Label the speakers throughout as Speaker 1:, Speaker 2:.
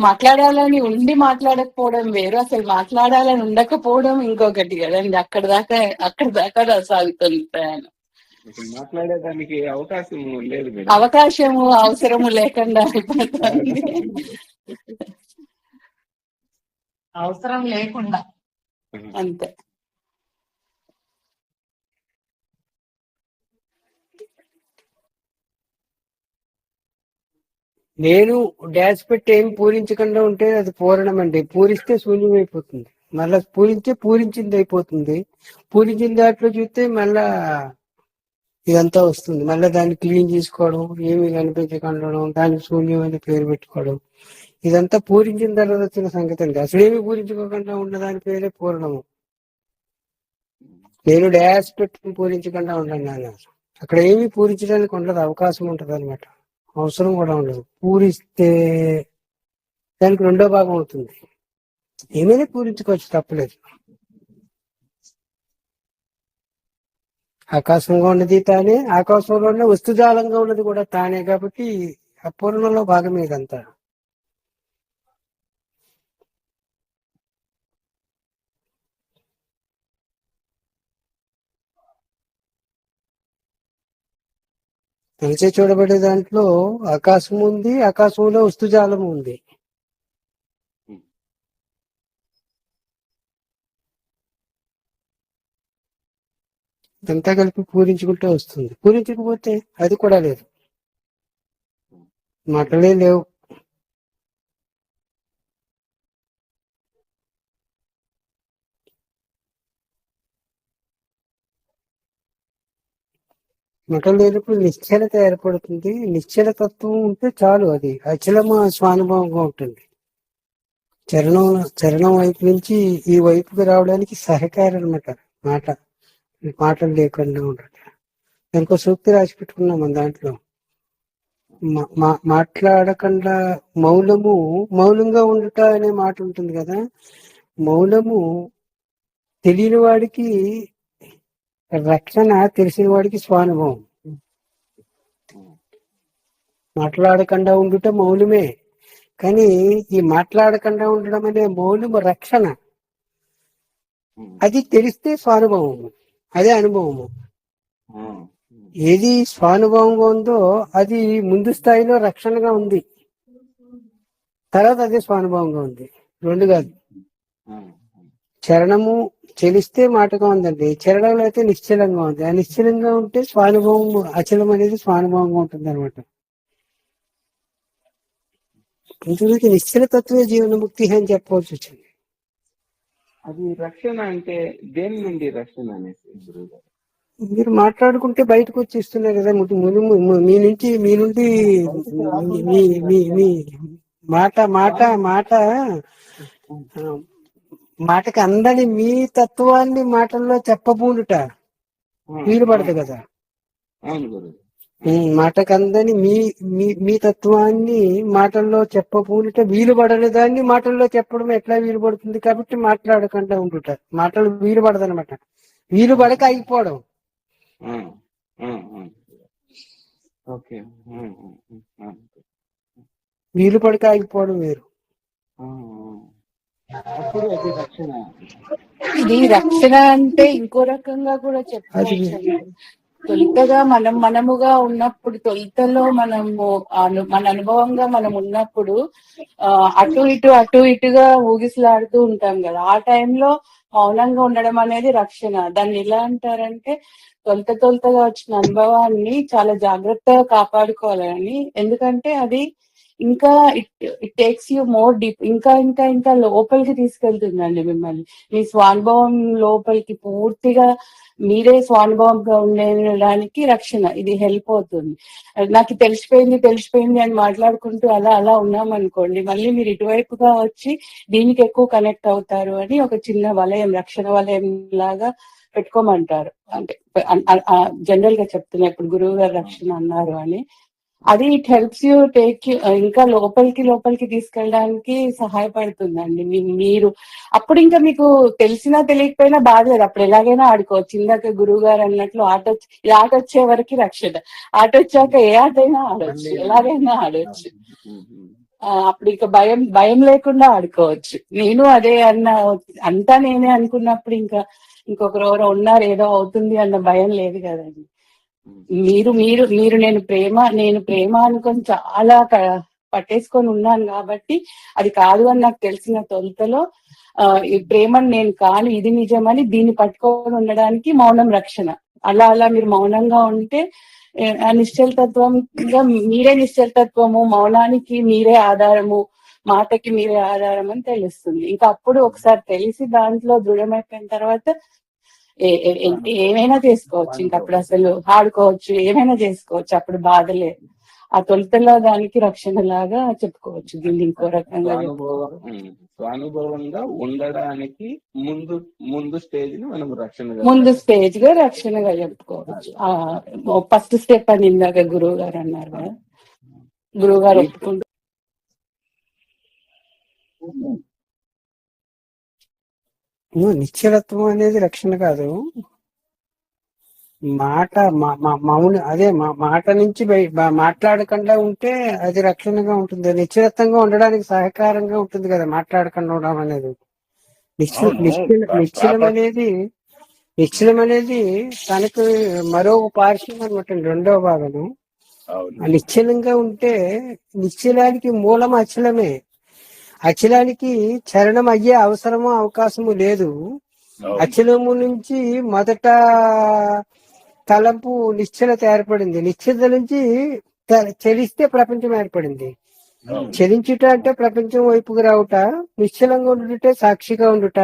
Speaker 1: మాట్లాడాలని ఉండి మాట్లాడకపోవడం వేరు. అసలు మాట్లాడాలని ఉండకపోవడం ఇంకొకటి కదండి. అక్కడ దాకా అక్కడ దాకా సాగుతుంది ప్రయాణం.
Speaker 2: మాట్లాడేదానికి అవకాశం లేదు
Speaker 1: అవకాశము అవసరము లేకుండా అయిపోతుంది. అవసరం లేకుండా. అంతే.
Speaker 3: నేను డాష్ పెట్టి ఏం పూరించకుండా ఉంటే అది పూరణం అండి పూరిస్తే శూన్యం అయిపోతుంది మళ్ళా పూరించే పూరించింది అయిపోతుంది. పూరించిన దాంట్లో చూస్తే మళ్ళా ఇదంతా వస్తుంది. మళ్ళీ దాన్ని క్లీన్ చేసుకోవడం ఏమి కనిపించకుండా దానికి శూన్యం అని పేరు పెట్టుకోవడం. ఇదంతా పూరించిన తర్వాత వచ్చిన సంగతి అండి. అసలు ఏమి పూరించుకోకుండా ఉన్న దాని పేరే పూర్ణము. నేను డాష్ పెట్టుకుని పూరించకుండా ఉండను అక్కడ ఏమీ పూరించడానికి ఉండదు. అవకాశం ఉంటుంది అనమాట అవసరం కూడా ఉండదు. పూరిస్తే దానికి రెండో భాగం అవుతుంది. ఏమైనా పూరించుకోవచ్చు తప్పలేదు. ఆకాశంగా ఉన్నది తానే ఆకాశంలో ఉన్న వస్తుజాలంగా ఉన్నది కూడా తానే కాబట్టి అపూర్ణంలో భాగమే ఇదంతా. తెలిసే చూడబడే దాంట్లో ఆకాశం ఉంది ఆకాశంలో వస్తుజాలం ఉంది. ఇదంతా కలిపి పూరించుకుంటూ వస్తుంది. పూరించకపోతే అది కూడా లేదు. మాటలే లేవు. మఠం లేనప్పుడు నిశ్చలత ఏర్పడుతుంది నిశ్చల తత్వం ఉంటే చాలు అది. అచలమ స్వానుభవంగా ఉంటుంది. చరణం చరణం వైపు నుంచి ఈ వైపుకి రావడానికి సహకారం అనమాట మాట. మాటలు లేకుండా ఉండటం. దానికో సూక్తి రాసి పెట్టుకున్నాం మన దాంట్లో. మా- మాట్లాడకుండా మౌనము మౌనంగా ఉండుట అనే మాట ఉంటుంది కదా. మౌనము తెలియని వాడికి రక్షణ తెలిసిన వాడికి స్వానుభవం. మాట్లాడకుండా ఉండుట మౌనమే. కానీ ఈ మాట్లాడకుండా ఉండడం అనే మౌనము రక్షణ. అది తెలిస్తే స్వానుభవము. అదే అనుభవము. ఏది స్వానుభవంగా ఉందో అది ముందు స్థాయిలో రక్షణగా ఉంది. తర్వాత అదే స్వానుభవంగా ఉంది. రెండు కాదు. చరణము చెలిస్తే మాటగా ఉందండి. చరణంలో అయితే నిశ్చలంగా ఉంది. ఆ నిశ్చలంగా ఉంటే స్వానుభవం అచలం అనేది స్వానుభవంగా ఉంటుంది అనమాట ఇందులోకి నిశ్చల తత్వే జీవనముక్తి అని చెప్పవలసి వచ్చింది.
Speaker 2: అది రక్షణ అంటే దేని నుండి రక్షణ అనేసి గారు
Speaker 3: మీరు మాట్లాడుకుంటే బయటకు వచ్చి ఇస్తున్నారు కదా మీ నుంచి మీ నుండి మీ- మాట మాట మాట మాటకి అందని మీ తత్వాన్ని మాటల్లో చెప్పబూనుట వీలు పడదు కదా. మాటకు అందని మీ మీ మీ తత్వాన్ని మాటల్లో చెప్పబూనుట వీలు పడని దాన్ని మాటల్లో చెప్పడం ఎట్లా వీలు పడుతుంది కాబట్టి మాట్లాడకుండా ఉండుట. మాటలు వీలు పడదనమాట వీలు పడక అయిపోవడం.
Speaker 2: ఓకే.
Speaker 3: వీలు పడక ఆగిపోవడం వేరు.
Speaker 1: ఇది రక్షణ అంటే ఇంకో రకంగా కూడా చెప్పుకోవచ్చు తొలితగా మనం మనముగా ఉన్నప్పుడు తొలితలో మనము మన అనుభవంగా మనం ఉన్నప్పుడు ఆ అటు ఇటు అటు ఇటుగా ఊగిసలాడుతూ ఉంటాం కదా. ఆ టైంలో మౌనంగా ఉండడం అనేది రక్షణ. దాన్ని ఎలా అంటారంటే తొలత తొలతగా వచ్చిన అనుభవాన్ని చాలా జాగ్రత్తగా కాపాడుకోవాలని. ఎందుకంటే అది ఇంకా it it takes you more deep ఇంకా ఇంకా ఇంకా లోపలికి తీసుకెళ్తుందండి మిమ్మల్ని. మీ స్వానుభవం లోపలికి పూర్తిగా మీరే స్వానుభవంగా ఉండడానికి రక్షణ ఇది హెల్ప్ అవుతుంది. నాకు తెలిసిపోయింది తెలిసిపోయింది అని మాట్లాడుకుంటూ అలా అలా ఉన్నాం అనుకోండి మళ్ళీ మీరు ఇటువైపుగా వచ్చి దీనికి ఎక్కువ కనెక్ట్ అవుతారు అని ఒక చిన్న వలయం రక్షణ వలయం లాగా పెట్టుకోమంటారు. అంటే జనరల్గా చెప్తున్నా ఇప్పుడు గురువు గారు రక్షణ అన్నారు అని. అది ఇట్ హెల్ప్స్ యూ టేక్ ఇంకా లోపలికి లోపలికి తీసుకెళ్ళడానికి సహాయపడుతుందండి. మీరు అప్పుడు ఇంకా మీకు తెలిసినా తెలియకపోయినా బాధ లేదు. అప్పుడు ఎలాగైనా ఆడుకోవచ్చు ఇందాక గురువు గారు అన్నట్లు ఆట ఈ ఆట వచ్చే వరకు రక్షణ ఆట వచ్చాక ఏ ఆట అయినా ఆడొచ్చు ఎలాగైనా ఆడొచ్చు. ఆ, అప్పుడు ఇక భయం భయం లేకుండా ఆడుకోవచ్చు. నేను అదే అన్న అంతా నేనే అనుకున్నప్పుడు ఇంకా ఇంకొకరు ఎవరో ఉన్నారు ఏదో అవుతుంది అన్న భయం లేదు కదండి. మీరు మీరు మీరు నేను ప్రేమ నేను ప్రేమ అనుకొని చాలా పట్టేసుకొని ఉన్నాను కాబట్టి అది కాదు అని నాకు తెలిసిన తొలుతలో ఈ ప్రేమను నేను కాను ఇది నిజమని దీన్ని పట్టుకొని ఉండడానికి మౌనం రక్షణ. అలా అలా మీరు మౌనంగా ఉంటే ఆ నిశ్చలతత్వంగా మీరే నిశ్చలతత్వము మౌనానికి మీరే ఆధారము మాటకి మీరే ఆధారం అని తెలుస్తుంది. ఇంకా అప్పుడు ఒకసారి తెలిసి దాంట్లో దృఢమైపోయిన తర్వాత ఏమైనా చేసుకోవచ్చు. ఇంకా అప్పుడు అసలు ఆడుకోవచ్చు. ఏమైనా చేసుకోవచ్చు. అప్పుడు బాధ లేదు. ఆ తొలితలో దానికి రక్షణ లాగా చెప్పుకోవచ్చు. దీన్ని ఇంకో రకంగా
Speaker 2: స్వానుభవంగా ఉండడానికి ముందు ముందు స్టేజ్ మనం రక్షణ
Speaker 1: ముందు స్టేజ్గా రక్షణగా చెప్పుకోవచ్చు. ఆ ఫస్ట్ స్టెప్ అని ఇందాక గురువు గారు అన్నారు కదా. గురువు గారు ఒప్పుకుంటూ
Speaker 3: నిశ్చలత్వం అనేది రక్షణ కాదు. మాట మౌన అదే మా మాట నుంచి మాట్లాడకుండా ఉంటే అది రక్షణగా ఉంటుంది. నిశ్చలత్వంగా ఉండడానికి సహకారంగా ఉంటుంది కదా మాట్లాడకుండా ఉండడం అనేది. నిశ్చల
Speaker 4: అవును.
Speaker 3: నిశ్చల నిశ్చలం అనేది నిశ్చలం అనేది తనకు మరో పార్శ్వం అనమాట రెండవ భాగము. ఆ నిశ్చలంగా ఉంటే నిశ్చలానికి మూలం అచలమే. అచలానికి చరణం అయ్యే అవసరము అవకాశము లేదు. అచలము నుంచి మొదట తలంపు నిశ్చలత ఏర్పడింది నిశ్చలత నుంచి చలిస్తే ప్రపంచం ఏర్పడింది. చలించుట అంటే ప్రపంచం వైపుకు రావుట నిశ్చలంగా ఉండుటే సాక్షిగా ఉండుట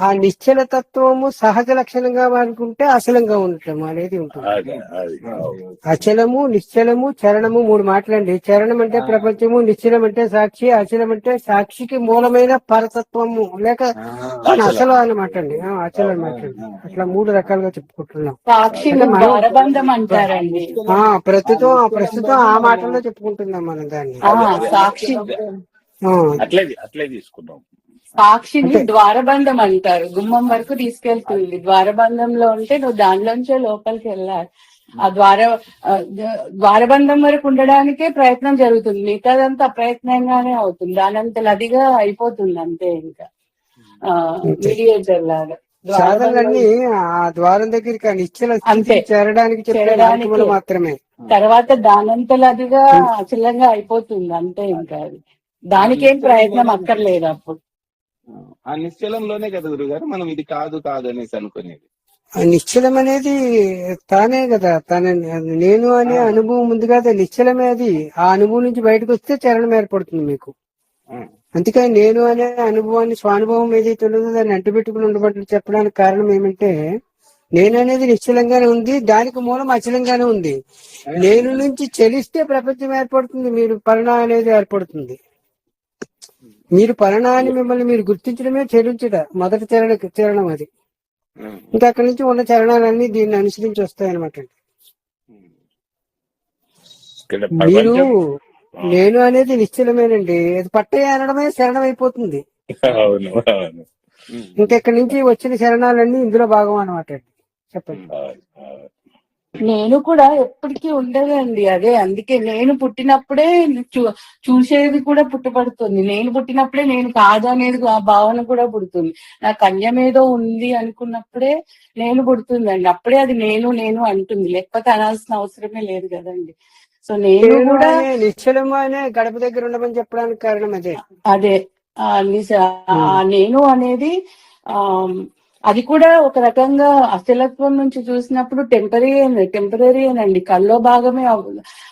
Speaker 3: ఆ నిశ్చల తత్వము సహజ లక్షణంగా మానుకుంటే అసలంగా ఉండటం అనేది ఉంటుంది.
Speaker 4: అదే అది అవును.
Speaker 3: అచలము నిశ్చలము చరణము మూడు మాటలండి. చరణం అంటే ప్రపంచము నిశ్చలం అంటే సాక్షి అచలం అంటే సాక్షికి మూలమైన పరతత్వము. లేక అసలు అన్నమాట అండి అచలం అన్నమాట అండి అట్లా మూడు రకాలుగా చెప్పుకుంటున్నాం. ఆ ప్రస్తుతం ప్రస్తుతం ఆ మాటల్లో చెప్పుకుంటున్నాం మనం దాన్ని.
Speaker 1: సాక్షి.
Speaker 4: అట్లే అట్లే తీసుకున్నాం.
Speaker 1: సాక్షిని ద్వారబంధం అంటారు. గుమ్మం వరకు తీసుకెళ్తుంది. ద్వారబంధంలో ఉంటే నువ్వు దానిలోంచే లోపలికి వెళ్ళాలి. ఆ ద్వార ద్వారబంధం వరకు ఉండడానికే ప్రయత్నం జరుగుతుంది. మిగతాదంతా అప్రయత్నంగానే అవుతుంది. దానంతలు అదిగా అయిపోతుంది అంతే ఇంకా. మీడియేటర్ లాగా.
Speaker 3: సాధనలన్నీ ఆ ద్వారం దగ్గరికి నిశ్చల చేరడానికి మాత్రమే.
Speaker 1: తర్వాత దానంతలు అదిగా అచలంగా అయిపోతుంది. అంతే ఇంకా అది. దానికేం ప్రయత్నం అక్కర్లేదు అప్పుడు.
Speaker 2: ఆ నిశ్చలంలోనే కదా గురుగారు మనం ఇది కాదు కాదు అనేసి అనుకునేది.
Speaker 3: ఆ నిశ్చలం అనేది తానే కదా. తన నేను అనే అనుభవం ఉంది కదా. నిశ్చలమే అది. ఆ అనుభవం నుంచి బయటకు వస్తే చరణం ఏర్పడుతుంది మీకు. అందుకని నేను అనే అనుభవాన్ని స్వానుభవం ఏదైతే ఉన్నదో దాన్ని అంటుపెట్టుకుని ఉండబట్టి చెప్పడానికి కారణం ఏమంటే నేను అనేది నిశ్చలంగానే ఉంది. దానికి మూలం అచలంగానే ఉంది. నేను నుంచి చలిస్తే ప్రపంచం ఏర్పడుతుంది. మీరు పరణ అనేది ఏర్పడుతుంది. మీరు అని మిమ్మల్ని మీరు గుర్తించడమే చరించట మొదటి చరణ చరణం అది. ఇంకా అక్కడి నుంచి ఉన్న చరణాలన్నీ దీన్ని అనుసరించి వస్తాయన్నమాట.
Speaker 4: ఇక్కడ
Speaker 3: మీరు నేను అనేది నిశ్చలమేనండి. అది పట్టయ్య అనడమే శరణం అయిపోతుంది
Speaker 4: అవును అవును.
Speaker 2: ఉమ్,
Speaker 3: ఇంకా ఇక్కడి నుంచి వచ్చిన శరణాలన్నీ ఇందులో భాగం అనమాట చెప్పండి.
Speaker 1: నేను కూడా ఎప్పటికీ ఉండదండి అదే అందుకే నేను పుట్టినప్పుడే చూ- చూసేది కూడా పుట్టపడుతుంది నేను పుట్టినప్పుడే నేను కాదు అనేది ఆ భావన కూడా పుడుతుంది. నా కన్యం ఏదో ఉంది అనుకున్నప్పుడే నేను పుడుతుందండి. అప్పుడే అది నేను నేను అంటుంది. లేకపోతే అనాల్సిన అవసరమే లేదు కదండి. సో నేను కూడా
Speaker 3: అనే నిశ్చలము అనే గడప దగ్గర ఉండమని చెప్పడానికి కారణం అదే.
Speaker 1: అదే నేను అనేది ఆ అది కూడా ఒక రకంగా అస్థిరత్వం నుంచి చూసినప్పుడు టెంపరీ టెంపరీ అండి కల్లో భాగమే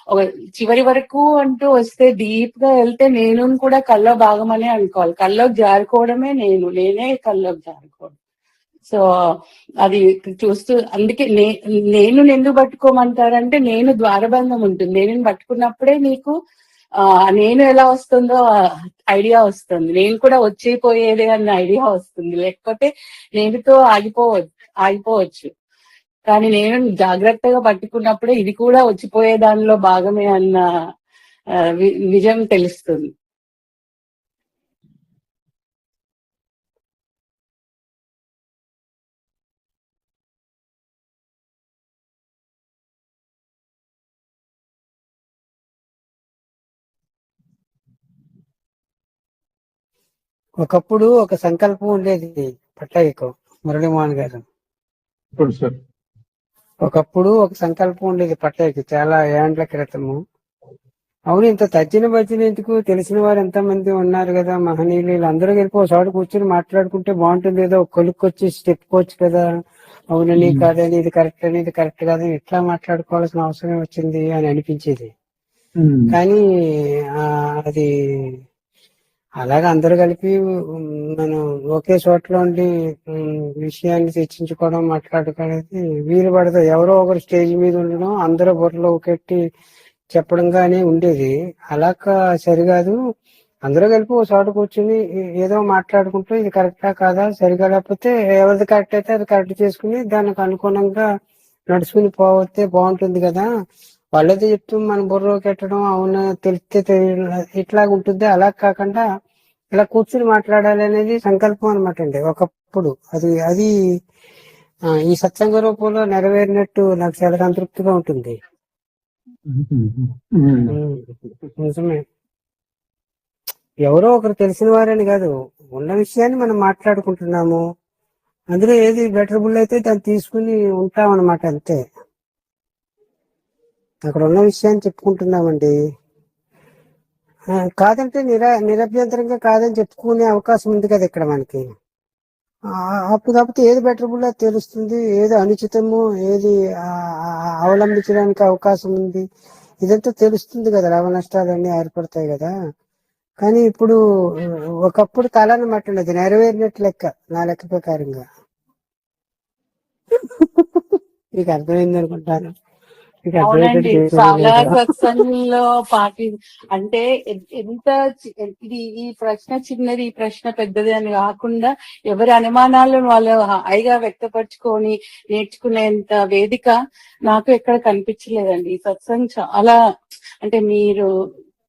Speaker 1: ఒక చివరి వరకు అంటూ వస్తే డీప్గా వెళ్తే నేను కూడా కల్లో భాగం అనే అనుకోవాలి. కల్లోకి జారుకోవడమే నేను. నేనే కల్లోకి జారుకోవడం. సో అది చూస్తూ అందుకే నేను ఎందుకు పట్టుకోమంటారంటే నేను ద్వారబంధం ఉంటుంది. నేను పట్టుకున్నప్పుడే నీకు నేను ఎలా వస్తుందో ఐడియా వస్తుంది. నేను కూడా వచ్చేపోయేదే అన్న ఐడియా వస్తుంది. లేకపోతే నేనుతో ఆగిపోవచ్చు ఆగిపోవచ్చు. కానీ నేను జాగ్రత్తగా పట్టుకున్నప్పుడే ఇది కూడా వచ్చిపోయే దానిలో భాగమే అన్న నిజం తెలుస్తుంది.
Speaker 3: ఒకప్పుడు ఒక సంకల్పం ఉండేది పట్టాయికో మురళీమోహన్ గారు.
Speaker 2: ఇప్పుడు సార్.
Speaker 3: ఒకప్పుడు ఒక సంకల్పం ఉండేది పట్టాయికి చాలా ఏండ్ల క్రితము. అవును ఇంత తజ్జిన బజ్జిన ఎందుకు? తెలిసిన వారు ఎంత మంది ఉన్నారు కదా మహనీయులు. వీళ్ళందరూ కలిపి ఒక చోట కూర్చొని మాట్లాడుకుంటే బాగుంటుంది. ఏదో కొలుక్కొచ్చి స్టెప్ కోవచ్చు కదా. అవునని కాదని ఇది కరెక్ట్ అని ఇది కరెక్ట్ కాదని ఇట్లా మాట్లాడుకోవాల్సిన అవసరం వచ్చింది అని అనిపించేది. కానీ అది అలాగే అందరూ కలిపి మనం ఒకే చోట్ల ఉండి విషయాన్ని చర్చించుకోవడం మాట్లాడుకోవడానికి వీలు పడదు. ఎవరో ఒకరు స్టేజ్ మీద ఉండడం అందరూ బుర్రలో ఒకటి చెప్పడం కానీ ఉండేది. అలా సరికాదు అందరూ కలిపి ఒక చోట కూర్చుని ఏదో మాట్లాడుకుంటూ ఇది కరెక్టా కాదా సరిగా లేకపోతే ఎవరిది కరెక్ట్ అయితే అది కరెక్ట్ చేసుకుని దానికి అనుగుణంగా నడుచుకుని పోతే బాగుంటుంది కదా. వాళ్ళైతే చెప్తూ మన బుర్రలోకి ఎట్టడం అవును తెలిస్తే తెలియ- ఇట్లా ఉంటుంది? అలా కాకుండా ఇలా కూర్చుని మాట్లాడాలి అనేది సంకల్పం అనమాట అండి. ఒకప్పుడు అది అది ఈ సత్సంగ రూపంలో నెరవేరినట్టు నాకు చాలా సంతృప్తిగా ఉంటుంది. నిజమే. ఎవరో ఒకరు తెలిసిన వారని కాదు. ఉన్న విషయాన్ని మనం మాట్లాడుకుంటున్నాము. అందులో ఏది బెటరబుల్ అయితే దాన్ని తీసుకుని ఉంటాం అనమాట అంతే. అక్కడ ఉన్న విషయాన్ని చెప్పుకుంటున్నామండి. కాదంటే నిరా నిరభ్యంతరంగా కాదని చెప్పుకునే అవకాశం ఉంది కదా ఇక్కడ మనకి. అప్పుడు కాకపోతే ఏది బెటరబుల్ తెలుస్తుంది ఏది అనుచితము ఏది అవలంబించడానికి అవకాశం ఉంది. ఇదంతా తెలుస్తుంది కదా లాభ నష్టాలన్నీ ఏర్పడతాయి కదా. కానీ ఇప్పుడు ఒకప్పుడు కళ అనమాట అది నెరవేరినట్టు లెక్క నా లెక్క ప్రకారంగా. మీకు అర్థమైంది అనుకుంటాను
Speaker 1: అవునండి చాలా. సత్సంగంలో పాటి అంటే ఎంత ఇది ఈ ప్రశ్న చిన్నది ఈ ప్రశ్న పెద్దది అని కాకుండా ఎవరి అనుమానాలను వాళ్ళు హాయిగా వ్యక్తపరచుకొని నేర్చుకునేంత వేదిక నాకు ఎక్కడ కనిపించలేదండి. ఈ సత్సంగ్ చాలా అంటే మీరు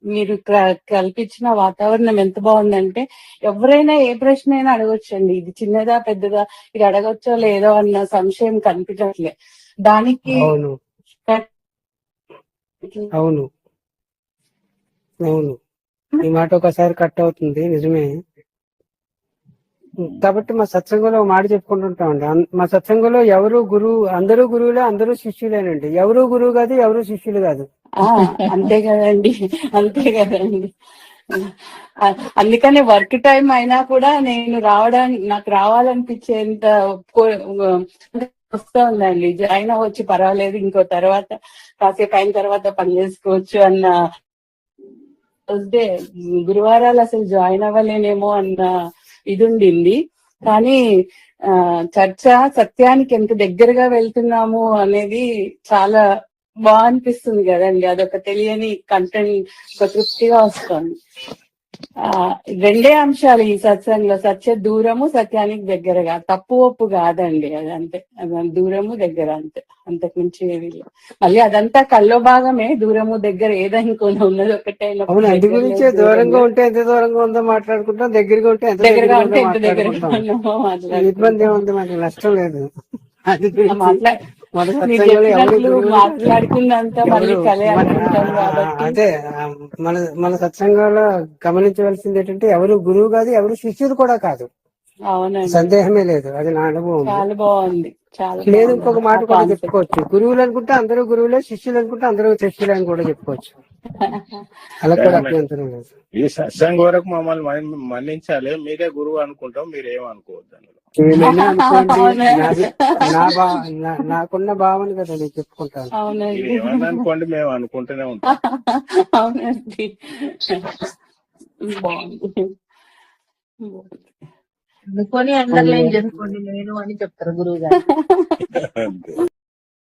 Speaker 1: మీరు క- కల్పించిన వాతావరణం ఎంత బాగుందంటే ఎవరైనా ఏ ప్రశ్న అయినా అడగొచ్చండి. ఇది చిన్నదా పెద్దదా ఇది అడగొచ్చో లేదో అన్న సంశయం కనిపించట్లే. దానికి
Speaker 3: అవును. అవును. ఈ మాట ఒకసారి కట్ అవుతుంది నిజమే. కాబట్టి మా సత్సంగంలో ఒక మాట చెప్పుకుంటుంటామండి మా సత్సంగంలో ఎవరు గురువు అందరూ గురువులే అందరూ శిష్యులేనండి. ఎవరు గురువు కాదు ఎవరు శిష్యులు కాదు.
Speaker 1: అంతే కదండి అంతే కదండి. అందుకనే వర్క్ టైం అయినా కూడా నేను రావడానికి నాకు రావాలనిపించేంత కో- ఉందండి జాయిన్ అవ్వచ్చు పర్వాలేదు. ఇంకో తర్వాత కాసేపు అయిన తర్వాత పని చేసుకోవచ్చు అన్న గురువారాలు అసలు జాయిన్ అవ్వలేనేమో అన్న ఇది ఉండింది కానీ చర్చ సత్యానికి ఎంత దగ్గరగా వెళ్తున్నాము అనేది చాలా బాగా అనిపిస్తుంది కదండి. అదొక తెలియని కంటెంట్ ఒక తృప్తిగా వస్తుంది. రెండే అంశాలు ఈ సత్సంగంలో. సత్య దూరము సత్యానికి దగ్గరగా తప్పు ఒప్పు కాదండి అది అంతే అది దూరము దగ్గర అంతే. అంతకు మించి ఏమీ లేదు. మళ్ళీ అదంతా కల్లో భాగమే. దూరము దగ్గర ఏదో ఇంకో ఉన్నది ఒకటే
Speaker 3: అందు గురించే దూరంగా ఉంటే ఎంత దూరంగా ఉందో మాట్లాడుకుంటాం. దగ్గరగా ఉంటే ఎంత
Speaker 1: దగ్గరగా ఉంటే ఎంత దగ్గరగా
Speaker 3: ఇబ్బంది. ఏముంది మనకి నష్టం లేదు. అది అదే మన మన సత్సంగంలో గమనించవలసింది ఏంటంటే ఎవరు గురువు కాదు ఎవరు శిష్యుడు కూడా కాదు. సందేహమే లేదు అది నా అనుభవం.
Speaker 1: చాలా బాగుంది చాలా
Speaker 3: లేదు. ఇంకొక మాట కూడా. చెప్పుకోవచ్చు. గురువులు అనుకుంటే అందరూ గురువులే శిష్యులు అనుకుంటే అందరూ శిష్యులే అని కూడా చెప్పుకోవచ్చు.
Speaker 4: ఈ సత్సంగ వరకు మమ్మల్ని మన్- మన్నించాలి. మీరే గురువు అనుకుంటాం మీరు ఏమనుకోవద్దు
Speaker 3: నాకున్న భావన కదా నేను చెప్పుకుంటాను.
Speaker 4: అనుకోండి మేము అనుకుంటూనే ఉంటాం.
Speaker 1: అవునండి.
Speaker 5: అనుకొని అండర్లైన్ చేసుకోండి నేను అని చెప్తారు గురువు గారు